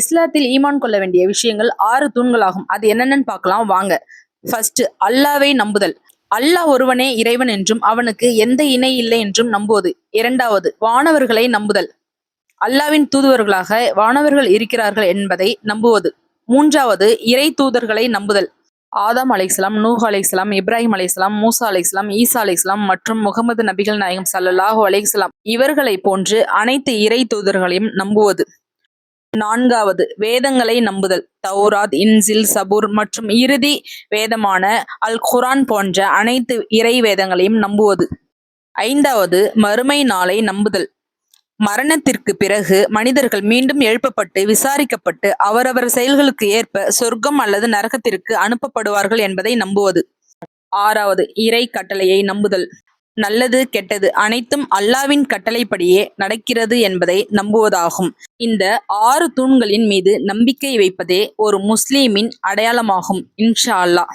இஸ்லாத்தில் ஈமான் கொள்ள வேண்டிய விஷயங்கள் ஆறு தூண்களாகும். அது என்னென்னு பார்க்கலாம் வாங்க. ஃபர்ஸ்ட் அல்லாவை நம்புதல். அல்லாஹ் ஒருவனே இறைவன் என்றும் அவனுக்கு எந்த இணை இல்லை என்றும் நம்புவது. இரண்டாவது வானவர்களை நம்புதல். அல்லாவின் தூதுவர்களாக வானவர்கள் இருக்கிறார்கள் என்பதை நம்புவது. மூன்றாவது இறை தூதர்களை நம்புதல். ஆதாம் அலைஸ்லாம் நூஹ் அலைஸ்லாம் இப்ராஹிம் அலைஸ்லாம் மூசா அலைஸ்லாம் ஈசா அலைஸ்லாம் மற்றும் முகமது நபிகள் நாயகம் சல்லாஹூ அலைஸ்லாம் இவர்களைப் போன்று அனைத்து இறை தூதர்களையும் நம்புவது. நான்காவது வேதங்களை நம்புதல். தௌராத் இன்சில் சபூர் மற்றும் இறுதி வேதமான அல் குரான் போன்ற அனைத்து இறை வேதங்களையும் நம்புவது. ஐந்தாவது மறுமை நாளை நம்புதல். மரணத்திற்கு பிறகு மனிதர்கள் மீண்டும் எழுப்பப்பட்டு விசாரிக்கப்பட்டு அவரவர் செயல்களுக்கு ஏற்ப சொர்க்கம் அல்லது நரகத்திற்கு அனுப்பப்படுவார்கள் என்பதை நம்புவது. ஆறாவது இறை கட்டளையை நம்புதல். நல்லது கெட்டது அனைத்தும் அல்லாவின் கட்டளைப்படியே நடக்கிறது என்பதை நம்புவதாகும். இந்த ஆறு தூண்களின் மீது நம்பிக்கை வைப்பதே ஒரு முஸ்லீமின் அடையாளமாகும் இன்ஷா அல்லாஹ்.